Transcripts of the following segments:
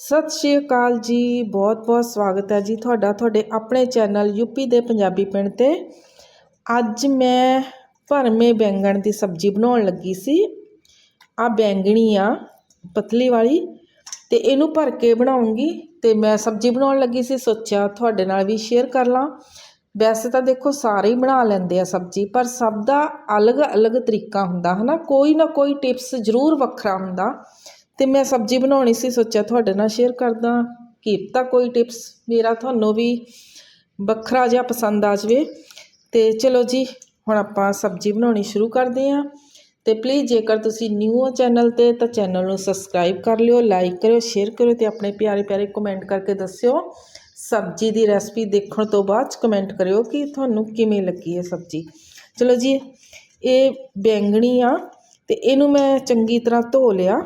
ਸਤਿ ਸ਼੍ਰੀ ਅਕਾਲ ਜੀ, ਬਹੁਤ ਬਹੁਤ ਸਵਾਗਤ ਹੈ ਜੀ ਤੁਹਾਡਾ, ਤੁਹਾਡੇ ਆਪਣੇ ਚੈਨਲ ਯੂਪੀ ਦੇ ਪੰਜਾਬੀ ਪਿੰਡ 'ਤੇ। ਅੱਜ ਮੈਂ ਭਰਮੇ ਬੈਂਗਣ ਦੀ ਸਬਜ਼ੀ ਬਣਾਉਣ ਲੱਗੀ ਸੀ। ਆ ਬੈਂਗਣੀ ਆ, ਪਤਲੀ ਵਾਲੀ, ਤੇ ਇਹਨੂੰ ਭਰ ਕੇ ਬਣਾਉਂਗੀ, ਤੇ ਮੈਂ ਸਬਜ਼ੀ ਬਣਾਉਣ ਲੱਗੀ ਸੀ, ਸੋਚਿਆ ਤੁਹਾਡੇ ਨਾਲ ਵੀ ਸ਼ੇਅਰ ਕਰ ਲਾਂ। ਵੈਸੇ ਤਾਂ ਦੇਖੋ, ਸਾਰੇ ਹੀ ਬਣਾ ਲੈਂਦੇ ਆ ਸਬਜ਼ੀ, ਪਰ ਸਭ ਦਾ ਅਲੱਗ-ਅਲੱਗ ਤਰੀਕਾ ਹੁੰਦਾ, ਹਨਾ? ਕੋਈ ਨਾ ਕੋਈ ਟਿਪਸ ਜ਼ਰੂਰ ਵੱਖਰਾ ਹੁੰਦਾ। ਤੇ ਮੈਂ ਸਬਜ਼ੀ ਬਣਾਉਣੀ ਸੀ, ਸੋਚਿਆ ਤੁਹਾਡੇ ਨਾਲ ਸ਼ੇਅਰ ਕਰਦਾ। ਕੀਤਾ ਕੋਈ ਟਿਪਸ ਮੇਰਾ ਤੁਹਾਨੂੰ ਵੀ ਵੱਖਰਾ ਜਿਹਾ ਪਸੰਦ ਆ ਜਾਵੇ। ਤੇ ਚਲੋ ਜੀ, ਹੁਣ ਆਪਾਂ ਸਬਜ਼ੀ ਬਣਾਉਣੀ ਸ਼ੁਰੂ ਕਰਦੇ ਹਾਂ। ਤੇ ਪਲੀਜ਼ ਜੇਕਰ ਤੁਸੀਂ ਨਿਊ ਹੋ ਚੈਨਲ ਤੇ, ਤਾਂ ਚੈਨਲ ਨੂੰ ਸਬਸਕ੍ਰਾਈਬ ਕਰ ਲਿਓ ਲਾਈਕ ਕਰਿਓ ਸ਼ੇਅਰ ਕਰਿਓ ਤੇ ਆਪਣੇ ਪਿਆਰੇ ਪਿਆਰੇ ਕਮੈਂਟ ਕਰਕੇ ਦੱਸਿਓ। ਸਬਜ਼ੀ ਦੀ ਰੈਸਪੀ ਦੇਖਣ ਤੋਂ ਬਾਅਦ ਚ ਕਮੈਂਟ ਕਰਿਓ ਕਿ ਤੁਹਾਨੂੰ ਕਿਵੇਂ ਲੱਗੀ ਹੈ ਸਬਜ਼ੀ। ਚਲੋ ਜੀ, ਇਹ ਬੈਂਗਣੀ ਆ, ਤੇ ਇਹਨੂੰ ਮੈਂ ਚੰਗੀ ਤਰ੍ਹਾਂ ਧੋ ਲਿਆ।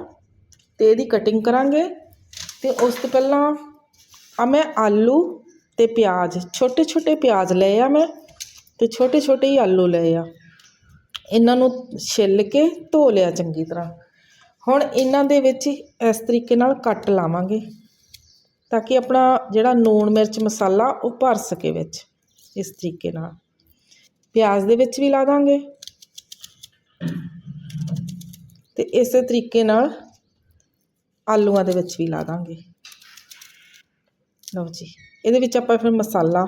ਅਤੇ ਇਹਦੀ ਕਟਿੰਗ ਕਰਾਂਗੇ ਅਤੇ ਉਸ ਤੋਂ ਪਹਿਲਾਂ ਆ ਮੈਂ ਆਲੂ ਅਤੇ ਪਿਆਜ਼ ਛੋਟੇ ਛੋਟੇ ਪਿਆਜ਼ ਲਏ ਆ ਮੈਂ ਅਤੇ ਛੋਟੇ ਛੋਟੇ ਹੀ ਆਲੂ ਲਏ ਆ। ਇਹਨਾਂ ਨੂੰ ਛਿੱਲ ਕੇ ਧੋ ਲਿਆ ਚੰਗੀ ਤਰ੍ਹਾਂ। ਹੁਣ ਇਹਨਾਂ ਦੇ ਵਿੱਚ ਇਸ ਤਰੀਕੇ ਨਾਲ ਕੱਟ ਲਾਵਾਂਗੇ ਤਾਂ ਕਿ ਆਪਣਾ ਜਿਹੜਾ ਨੂਣ ਮਿਰਚ ਮਸਾਲਾ ਉਹ ਭਰ ਸਕੇ ਵਿੱਚ ਇਸ ਤਰੀਕੇ ਨਾਲ। ਪਿਆਜ਼ ਦੇ ਵਿੱਚ ਵੀ ਲਾ ਦਾਂਗੇ ਤੇ ਇਸੇ ਤਰੀਕੇ ਨਾਲ ਆਲੂਆਂ ਦੇ ਵਿੱਚ ਵੀ ਲਾ ਦਾਂਗੇ। ਲਓ ਜੀ, ਇਹਦੇ ਵਿੱਚ ਆਪਾਂ ਫਿਰ ਮਸਾਲਾ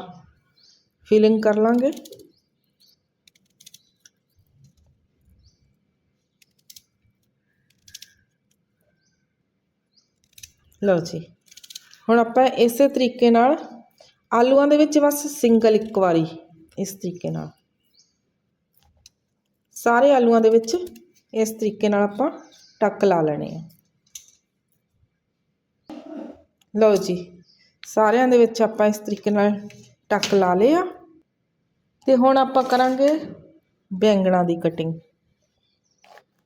ਫਿਲਿੰਗ ਕਰ ਲਾਂਗੇ। ਲਓ ਜੀ, ਹੁਣ ਆਪਾਂ ਇਸੇ ਤਰੀਕੇ ਨਾਲ ਆਲੂਆਂ ਦੇ ਵਿੱਚ ਬਸ ਸਿੰਗਲ ਇੱਕ ਵਾਰੀ ਇਸ ਤਰੀਕੇ ਨਾਲ। ਸਾਰੇ ਆਲੂਆਂ ਦੇ ਵਿੱਚ ਇਸ ਤਰੀਕੇ ਨਾਲ ਆਪਾਂ ਟੱਕ ਲਾ ਲੈਣੇ ਆ। ਲਓ ਜੀ, ਸਾਰਿਆਂ ਦੇ ਵਿੱਚ ਆਪਾਂ ਇਸ ਤਰੀਕੇ ਨਾਲ ਟੱਕ ਲਾ ਲਿਆ ਤੇ ਹੁਣ ਆਪਾਂ ਕਰਾਂਗੇ ਬੈਂਗਣਾ ਦੀ ਕਟਿੰਗ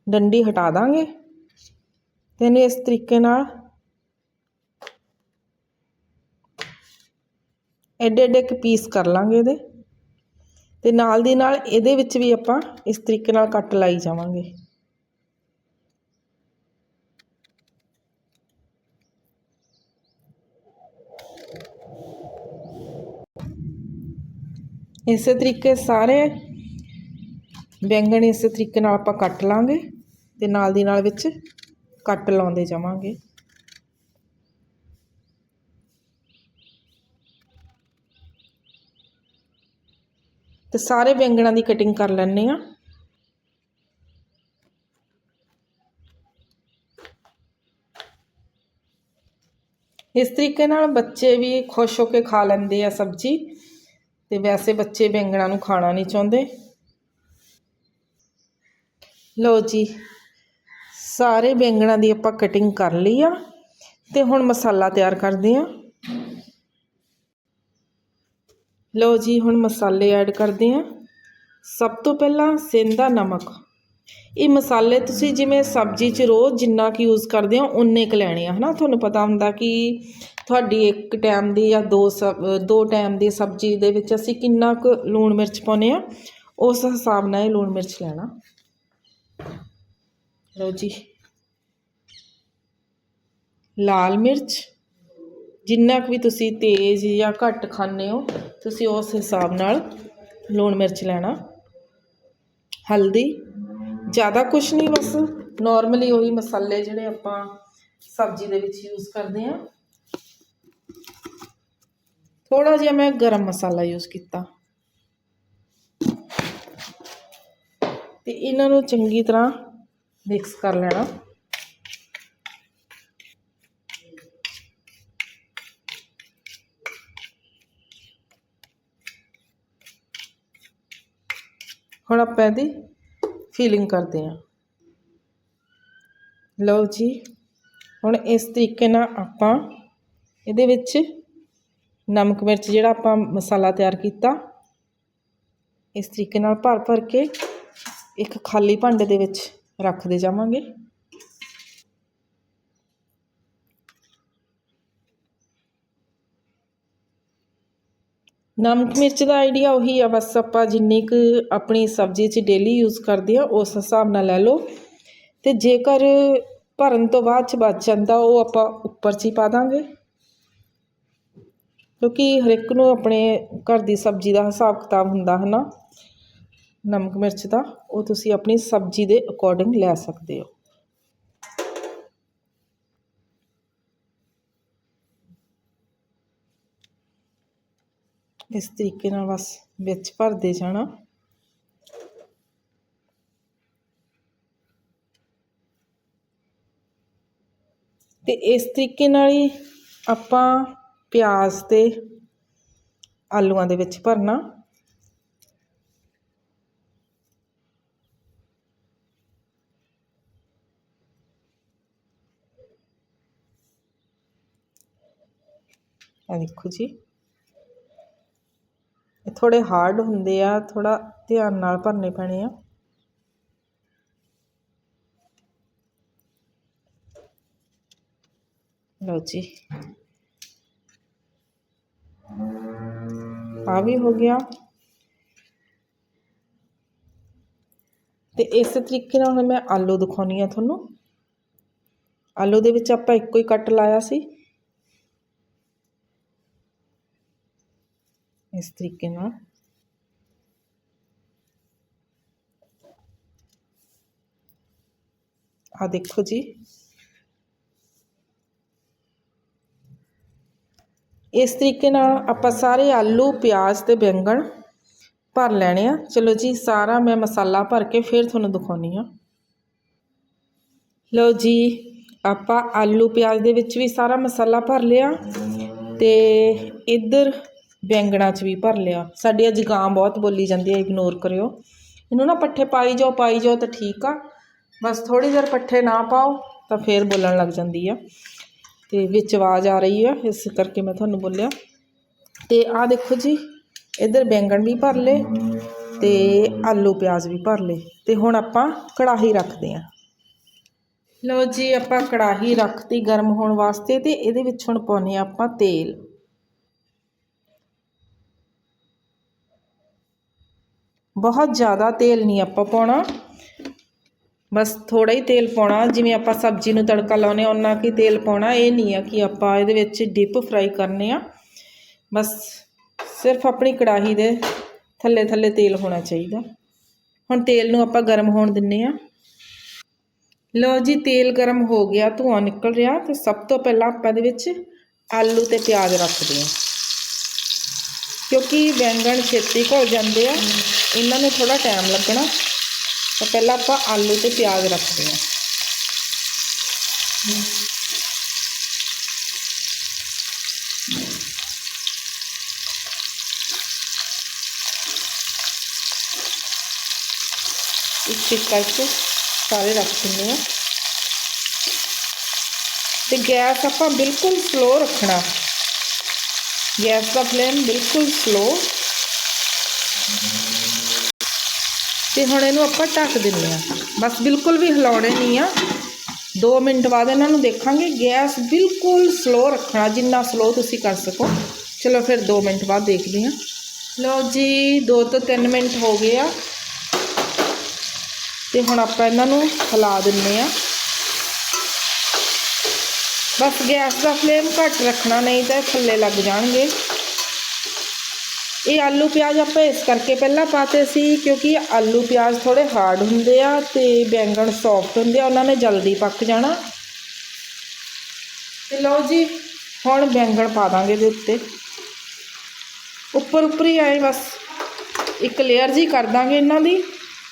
ਡੰਡੀ ਹਟਾ ਦਾਂਗੇ ਤੇ ਇਹਨੂੰ ਇਸ ਤਰੀਕੇ ਨਾਲ ਐਡੇ ਐਡੇ ਇੱਕ ਪੀਸ ਕਰ ਲਾਂਗੇ ਇਹਦੇ। ਤੇ ਨਾਲ ਦੀ ਨਾਲ ਇਹਦੇ ਵਿੱਚ ਵੀ ਆਪਾਂ ਇਸ ਤਰੀਕੇ ਨਾਲ ਕੱਟ ਲਾਈ ਜਾਵਾਂਗੇ। ਇਸੇ ਤਰੀਕੇ ਸਾਰੇ ਬੈਂਗਣ ਇਸੇ ਤਰੀਕੇ ਨਾਲ ਆਪਾਂ ਕੱਟ ਲਾਂਗੇ ਤੇ ਨਾਲ ਦੀ ਨਾਲ ਵਿੱਚ ਕੱਟ ਲਾਉਂਦੇ ਜਾਵਾਂਗੇ। ਤੇ ਸਾਰੇ ਬੈਂਗਣਾਂ ਦੀ ਕਟਿੰਗ ਕਰ ਲੈਣੇ ਆ ਇਸ ਤਰੀਕੇ ਨਾਲ ਬੱਚੇ ਵੀ ਖੁਸ਼ ਹੋ ਕੇ ਖਾ ਲੈਂਦੇ ਆ ਸਬਜ਼ੀ। ਤੇ ਵੈਸੇ ਬੱਚੇ ਬੈਂਗਣਾਂ ਨੂੰ ਖਾਣਾ ਨਹੀਂ ਚਾਹੁੰਦੇ। ਲਓ ਜੀ, ਸਾਰੇ ਬੈਂਗਣਾਂ ਦੀ ਆਪਾਂ ਕਟਿੰਗ ਕਰ ਲਈ ਆ ਤੇ ਹੁਣ ਮਸਾਲਾ ਤਿਆਰ ਕਰਦੇ ਆ। ਲਓ ਜੀ, ਹੁਣ ਮਸਾਲੇ ਐਡ ਕਰਦੇ ਆ। ਸਭ ਤੋਂ ਪਹਿਲਾਂ ਸੇਂਦਾ ਨਮਕ। ਇਹ ਮਸਾਲੇ ਤੁਸੀਂ ਜਿਵੇਂ ਸਬਜ਼ੀ 'ਚ ਰੋਜ਼ ਜਿੰਨਾ ਕੁ ਯੂਜ਼ ਕਰਦੇ ਹੋ ਉਨੇ ਕੁ ਲੈਣੇ ਆ, ਹਨਾ? ਤੁਹਾਨੂੰ ਪਤਾ ਹੁੰਦਾ ਕਿ ਤੁਹਾਡੀ ਇੱਕ ਟਾਈਮ ਦੀ ਜਾਂ ਦੋ ਸਬ, ਦੋ ਟਾਈਮ ਦੀ ਸਬਜ਼ੀ ਦੇ ਵਿੱਚ ਅਸੀਂ ਕਿੰਨਾ ਕੁ ਲੂਣ ਮਿਰਚ ਪਾਉਂਦੇ ਆ ਉਸ ਹਿਸਾਬ ਨਾਲ ਇਹ ਲੂਣ ਮਿਰਚ ਲੈਣਾ। ਲਓ ਜੀ। ਲਾਲ ਮਿਰਚ। ਜਿੰਨਾ ਕੁ ਵੀ ਤੁਸੀਂ ਤੇਜ਼ ਜਾਂ ਘੱਟ ਖਾਂਦੇ ਹੋ, ਤੁਸੀਂ ਉਸ ਹਿਸਾਬ ਨਾਲ ਲੂਣ ਮਿਰਚ ਲੈਣਾ। ਹਲਦੀ। ਜ਼ਿਆਦਾ ਕੁਝ ਨਹੀਂ ਬਸ। ਨਾਰਮਲੀ ਉਹੀ ਮਸਾਲੇ ਜਿਹੜੇ ਆਪਾਂ ਸਬਜ਼ੀ ਦੇ ਵਿੱਚ ਯੂਜ਼ ਕਰਦੇ ਆ ਥੋੜਾ ਜਿਹਾ ਮੈਂ ਗਰਮ ਮਸਾਲਾ ਯੂਜ਼ ਕੀਤਾ। ਤੇ ਇਹਨਾਂ ਨੂੰ ਚੰਗੀ ਤਰ੍ਹਾਂ ਮਿਕਸ ਕਰ ਲੈਣਾ। ਹੁਣ ਆਪਾਂ ਇਹਦੀ ਫੀਲਿੰਗ ਕਰਦੇ ਹਾਂ। ਲਓ ਜੀ, ਹੁਣ ਇਸ ਤਰੀਕੇ ਨਾਲ ਆਪਾਂ ਇਹਦੇ ਵਿੱਚ ਨਮਕ ਮਿਰਚ ਜਿਹੜਾ ਆਪਾਂ ਮਸਾਲਾ ਤਿਆਰ ਕੀਤਾ, ਇਸ ਤਰੀਕੇ ਨਾਲ ਭਰ ਭਰ ਕੇ ਇੱਕ ਖਾਲੀ ਭਾਂਡੇ ਦੇ ਵਿੱਚ ਰੱਖਦੇ ਜਾਵਾਂਗੇ। ਨਮਕ ਮਿਰਚ ਦਾ ਆਈਡੀਆ ਉਹੀ ਆ, ਬਸ ਆਪਾਂ ਜਿੰਨੀ ਕੁ ਆਪਣੀ ਸਬਜ਼ੀ 'ਚ ਡੇਲੀ ਯੂਜ਼ ਕਰਦੇ ਆ ਉਸ ਹਿਸਾਬ ਨਾਲ ਲੈ ਲਓ। ਤੇ ਜੇਕਰ ਭਰਨ ਤੋਂ ਬਾਅਦ ਚ ਬਚ ਜਾਂਦਾ, ਉਹ ਆਪਾਂ ਉੱਪਰ 'ਚ ਹੀ ਪਾ ਦਾਂਗੇ। ਕਿਉਂਕਿ ਹਰ ਇੱਕ ਨੂੰ ਆਪਣੇ ਘਰ ਦੀ ਸਬਜ਼ੀ ਦਾ ਹਿਸਾਬ ਕਿਤਾਬ ਹੁੰਦਾ ਹੈ ਨਾ, ਨਮਕ, ਮਿਰਚ ਦਾ, ਉਹ ਤੁਸੀਂ ਆਪਣੀ ਸਬਜ਼ੀ ਦੇ ਅਕੋਰਡਿੰਗ ਲੈ ਸਕਦੇ ਹੋ। ਇਸ ਤਰੀਕੇ ਨਾਲ ਬਸ ਵਿੱਚ ਭਰਦੇ ਜਾਣਾ। ਤੇ ਇਸ ਤਰੀਕੇ ਨਾਲ ਹੀ ਆਪਾਂ ਪਿਆਜ਼ ਤੇ ਆਲੂਆਂ ਦੇ ਵਿੱਚ ਭਰਨਾ। ਆ ਦੇਖੋ ਜੀ। ਇਹ ਥੋੜੇ ਹਾਰਡ ਹੁੰਦੇ ਆ ਥੋੜਾ ਧਿਆਨ ਨਾਲ ਭਰਨੇ ਪੈਣੇ ਆ। ਲਓ ਜੀ। ਆ ਵੀ ਹੋ ਗਿਆ। ਤੇ ਇਸ ਤਰੀਕੇ ਨਾਲ ਹੁਣ ਮੈਂ ਆਲੂ ਦਿਖਾਉਣੀ ਆ ਤੁਹਾਨੂੰ। ਆਲੂ ਦੇ ਵਿੱਚ ਆਪਾਂ ਇੱਕੋ ਹੀ ਕੱਟ ਲਾਇਆ ਸੀ। ਇਸ ਤਰੀਕੇ ਨਾਲ। ਆ ਦੇਖੋ ਜੀ। ਇਸ ਤਰੀਕੇ ਨਾਲ ਆਪਾਂ ਸਾਰੇ ਆਲੂ, ਪਿਆਜ਼ ਤੇ ਬੈਂਗਣ ਭਰ ਲੈਣੇ ਆ। ਚਲੋ ਜੀ, ਸਾਰਾ ਮੈਂ ਮਸਾਲਾ ਭਰ ਕੇ ਫਿਰ ਤੁਹਾਨੂੰ ਦਿਖਾਉਣੀ ਆ। ਲਓ ਜੀ, ਆਪਾਂ ਆਲੂ, ਪਿਆਜ਼ ਦੇ ਵਿੱਚ ਵੀ ਸਾਰਾ ਮਸਾਲਾ ਭਰ ਲਿਆ ਤੇ ਇੱਧਰ ਬੈਂਗਣਾ 'ਚ ਵੀ ਭਰ ਲਿਆ। ਸਾਡੀ ਅੱਜ ਗਾਂ ਬਹੁਤ ਬੋਲੀ ਜਾਂਦੀ ਹੈ ਇਗਨੋਰ ਕਰਿਓ। ਇਹਨੂੰ ਨਾ ਪੱਠੇ ਪਾਈ ਜਾਓ ਪਾਈ ਜਾਓ ਤਾਂ ਠੀਕ ਆ। ਬਸ ਥੋੜੀ ਦੇਰ ਪੱਠੇ ਨਾ ਪਾਓ ਤਾਂ ਫੇਰ ਬੋਲਣ ਲੱਗ ਜਾਂਦੀ ਆ। ਤੇ ਵਿੱਚ ਆਵਾਜ਼ ਆ ਰਹੀ ਆ, ਇਸ ਕਰਕੇ ਮੈਂ ਤੁਹਾਨੂੰ ਬੋਲਿਆ। ਤੇ ਆਹ ਦੇਖੋ ਜੀ, ਇੱਧਰ ਬੈਂਗਣ ਵੀ ਭਰ ਲਏ ਤੇ ਆਲੂ ਪਿਆਜ਼ ਵੀ ਭਰ ਲਏ। ਤੇ ਹੁਣ ਆਪਾਂ ਕੜਾਹੀ ਰੱਖਦੇ ਆਂ ਲਓ ਜੀ, ਆਪਾਂ ਕੜਾਹੀ ਰੱਖਤੀ ਗਰਮ ਹੋਣ ਵਾਸਤੇ ਤੇ ਇਹਦੇ ਵਿੱਚ ਹੁਣ ਪਾਉਨੇ ਆ ਆਪਾਂ ਤੇਲ। ਬਹੁਤ ਜ਼ਿਆਦਾ ਤੇਲ ਨਹੀਂ ਆਪਾਂ ਪਾਉਣਾ। ਬਸ ਥੋੜਾ ਹੀ ਤੇਲ ਪਾਉਣਾ ਜਿਵੇਂ ਆਪਾਂ ਸਬਜ਼ੀ ਨੂੰ ਤੜਕਾ ਲਾਉਨੇ ਉਹਨਾਂ ਕੀ ਤੇਲ ਪਾਉਣਾ। ਇਹ ਨਹੀਂ ਆ ਕਿ ਆਪਾਂ ਇਹਦੇ ਵਿੱਚ ਡਿਪ ਫਰਾਈ ਕਰਨੇ ਆ। ਬਸ ਸਿਰਫ ਆਪਣੀ ਕੜਾਹੀ ਦੇ ਥੱਲੇ ਥੱਲੇ ਤੇਲ ਹੋਣਾ ਚਾਹੀਦਾ। ਹੁਣ ਤੇਲ ਨੂੰ ਆਪਾਂ ਗਰਮ ਹੋਣ ਦਿੰਨੇ ਆ। ਲਓ ਜੀ ਤੇਲ ਗਰਮ ਹੋ ਗਿਆ ਧੂਆਂ ਨਿਕਲ ਰਿਹਾ ਤੇ ਸਭ ਤੋਂ ਪਹਿਲਾਂ ਆਪਾਂ ਇਹਦੇ ਵਿੱਚ ਆਲੂ ਤੇ ਪਿਆਜ਼ ਰੱਖਦੇ ਹਾਂ। ਕਿਉਂਕਿ ਬੈਂਗਣ ਛੇਤੀ ਘੁਲ ਜਾਂਦੇ ਆ। ਇਹਨਾਂ ਨੂੰ ਥੋੜਾ ਟਾਈਮ ਲੱਗਣਾ। ਤਾਂ ਪਹਿਲਾਂ ਆਪਾਂ ਆਲੂ ਤੇ ਪਿਆਜ਼ ਰੱਖਦੇ ਹਾਂ ਇੱਕ ਇੱਕ ਕਰਕੇ ਸਾਰੇ ਰੱਖ ਦਿੰਦੇ ਆ ਤੇ ਗੈਸ ਆਪਾਂ ਬਿਲਕੁਲ ਸਲੋ ਰੱਖਣਾ ਗੈਸ ਦਾ ਫਲੇਮ ਬਿਲਕੁਲ ਸਲੋ ਤੇ ਹੁਣ ਇਹਨੂੰ ਆਪਾਂ ਢੱਕ ਦਿੰਦੇ ਆ ਬਸ ਬਿਲਕੁਲ ਵੀ ਹਿਲਾਉਣੇ ਨਹੀਂ ਆ। 2 ਮਿੰਟ ਬਾਅਦ ਇਹਨਾਂ ਨੂੰ ਦੇਖਾਂਗੇ। ਗੈਸ ਬਿਲਕੁਲ ਸਲੋ ਰੱਖਣਾ, ਜਿੰਨਾ ਸਲੋ ਤੁਸੀਂ ਕਰ ਸਕੋ। ਚਲੋ ਫਿਰ 2 ਮਿੰਟ ਬਾਅਦ ਦੇਖਦੇ ਹਾਂ। ਲਓ ਜੀ 2 ਤੋਂ 3 ਮਿੰਟ ਹੋ ਗਏ ਆ। ਤੇ ਹੁਣ ਆਪਾਂ ਇਹਨਾਂ ਨੂੰ ਹਿਲਾ ਦਿੰਨੇ ਆ ਬਸ ਗੈਸ ਦਾ ਫਲੇਮ ਘੱਟ ਰੱਖਣਾ, ਨਹੀਂ ਤਾਂ ਥੱਲੇ ਲੱਗ ਜਾਣਗੇ। ਇਹ ਆਲੂ ਪਿਆਜ਼ ਆਪਾਂ ਇਸ ਕਰਕੇ ਪਹਿਲਾਂ ਪਾਤੇ ਸੀ ਕਿਉਂਕਿ ਆਲੂ ਪਿਆਜ਼ ਥੋੜੇ ਹਾਰਡ ਹੁੰਦੇ ਆ ਤੇ ਬੈਂਗਣ ਸੌਫਟ ਹੁੰਦੇ ਆ, ਉਹਨਾਂ ਨੇ ਜਲਦੀ ਪੱਕ ਜਾਣਾ। ਤੇ ਲਓ ਜੀ, ਹੁਣ ਬੈਂਗਣ ਪਾ ਦਾਂਗੇ ਦੇ ਉੱਤੇ। ਉੱਪਰ ਉੱਪਰ ਹੀ ਆਏ ਬਸ। ਇੱਕ ਲੇਅਰ ਜੀ ਕਰ ਦਾਂਗੇ ਇਹਨਾਂ ਦੀ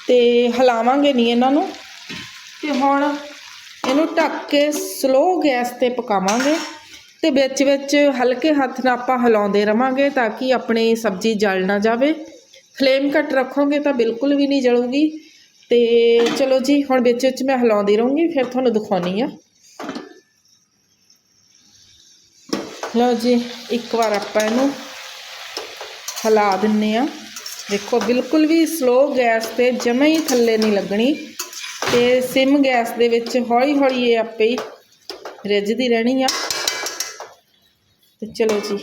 ਤੇ ਹਿਲਾਵਾਂਗੇ ਨਹੀਂ ਇਹਨਾਂ ਨੂੰ। ਤੇ ਹੁਣ ਇਹਨੂੰ ਢੱਕ ਕੇ ਸਲੋ ਗੈਸ ਤੇ ਪਕਾਵਾਂਗੇ। ਤੇ ਵਿੱਚ ਵਿੱਚ ਹਲਕੇ ਹੱਥ ਨਾਲ ਆਪਾਂ ਹਿਲਾਉਂਦੇ ਰਵਾਂਗੇ ਤਾਂ ਕਿ ਆਪਣੀ ਸਬਜ਼ੀ ਜਲ ਨਾ ਜਾਵੇ। ਫਲੇਮ ਘੱਟ ਰੱਖੋਗੇ ਤਾਂ ਬਿਲਕੁਲ ਵੀ ਨਹੀਂ ਜਲੂਗੀ। ਤੇ ਚਲੋ ਜੀ, ਹੁਣ ਵਿੱਚ ਵਿੱਚ ਮੈਂ ਹਿਲਾਉਂਦੀ ਰਹੂੰਗੀ, ਫਿਰ ਤੁਹਾਨੂੰ ਦਿਖਾਉਣੀ ਆ। ਲਓ ਜੀ, ਇੱਕ ਵਾਰ ਆਪਾਂ ਇਹਨੂੰ ਹਿਲਾ ਦਿੰਨੇ ਆ। ਦੇਖੋ, ਬਿਲਕੁਲ ਵੀ ਸਲੋ ਗੈਸ ਤੇ ਜਮੇ ਹੀ ਥੱਲੇ ਨਹੀਂ ਲੱਗਣੀ। ਤੇ ਸਿਮ ਗੈਸ ਦੇ ਵਿੱਚ ਹੌਲੀ ਹੌਲੀ ਇਹ ਆਪੇ ਹੀ ਰਿੱਝਦੀ ਰਹਿਣੀ ਆ। ਤੇ ਚਲੋ ਜੀ।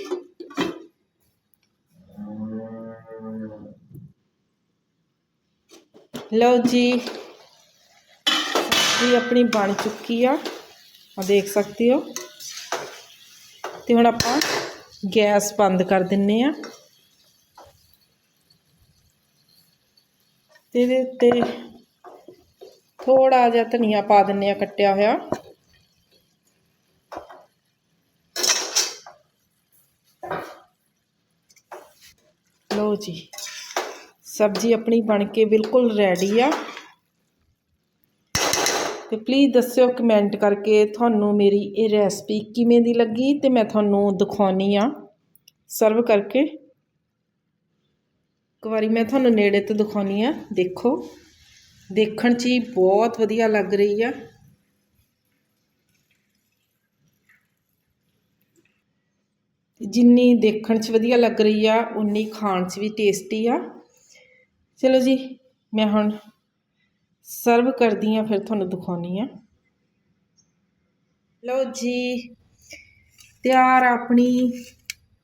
ਲਓ ਜੀ ਸਬਜ਼ੀ ਆਪਣੀ ਬਣ ਚੁੱਕੀ ਆ। ਆ ਦੇਖ ਸਕਦੇ ਹੋ। ਤੇ ਹੁਣ ਆਪਾਂ ਗੈਸ ਬੰਦ ਕਰ ਦਿੰਨੇ ਆ। ਤੇ ਇਹਦੇ ਉੱਤੇ ਥੋੜਾ ਜਿਹਾ ਧਨੀਆ ਪਾ ਦਿੰਨੇ ਆ ਕੱਟਿਆ ਹੋਇਆ ਲਓ ਜੀ। ਸਬਜ਼ੀ ਆਪਣੀ ਬਣ ਕੇ ਬਿਲਕੁਲ ਰੈਡੀ ਆ। ਤੇ ਪਲੀਜ਼ ਦੱਸਿਓ ਕਮੈਂਟ ਕਰਕੇ ਤੁਹਾਨੂੰ ਮੇਰੀ ਇਹ ਰੈਸਪੀ ਕਿਵੇਂ ਦੀ ਲੱਗੀ ਤੇ ਮੈਂ ਤੁਹਾਨੂੰ ਦਿਖਾਉਣੀ ਆ। ਸਰਵ ਕਰਕੇ। ਇੱਕ ਵਾਰੀ ਮੈਂ ਤੁਹਾਨੂੰ ਨੇੜੇ ਤੋਂ ਦਿਖਾਉਣੀ ਆ। ਦੇਖੋ। ਦੇਖਣ 'ਚ ਹੀ ਬਹੁਤ ਵਧੀਆ ਲੱਗ ਰਹੀ ਆ। ਜਿੰਨੀ ਦੇਖਣ 'ਚ ਵਧੀਆ ਲੱਗ ਰਹੀ ਆ ਉਨੀ ਖਾਣ 'ਚ ਵੀ ਟੇਸਟੀ ਆ। ਚਲੋ ਜੀ, ਮੈਂ ਹੁਣ ਸਰਵ ਕਰਦੀ ਆ, ਫਿਰ ਤੁਹਾਨੂੰ ਦਿਖਾਉਣੀ ਆ। ਲਓ ਜੀ, ਤਿਆਰ ਆਪਣੀ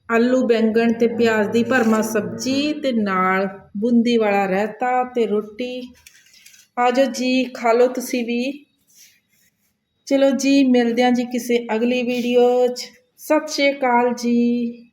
ਆਲੂ, ਬੈਂਗਣ ਤੇ ਪਿਆਜ਼ ਦੀ ਭਰਮਾ ਸਬਜ਼ੀ ਤੇ ਨਾਲ ਬੂੰਦੀ ਵਾਲਾ ਰਾਇਤਾ ਤੇ ਰੋਟੀ। ਆਜੋ ਜੀ, ਖਾ ਲਓ ਤੁਸੀਂ ਵੀ। ਚਲੋ ਜੀ, ਮਿਲਦੇ ਹਾਂ ਜੀ ਕਿਸੇ ਅਗਲੀ ਵੀਡੀਓ 'ਚ। ਸਤਿ ਸ਼੍ਰੀ ਅਕਾਲ ਜੀ।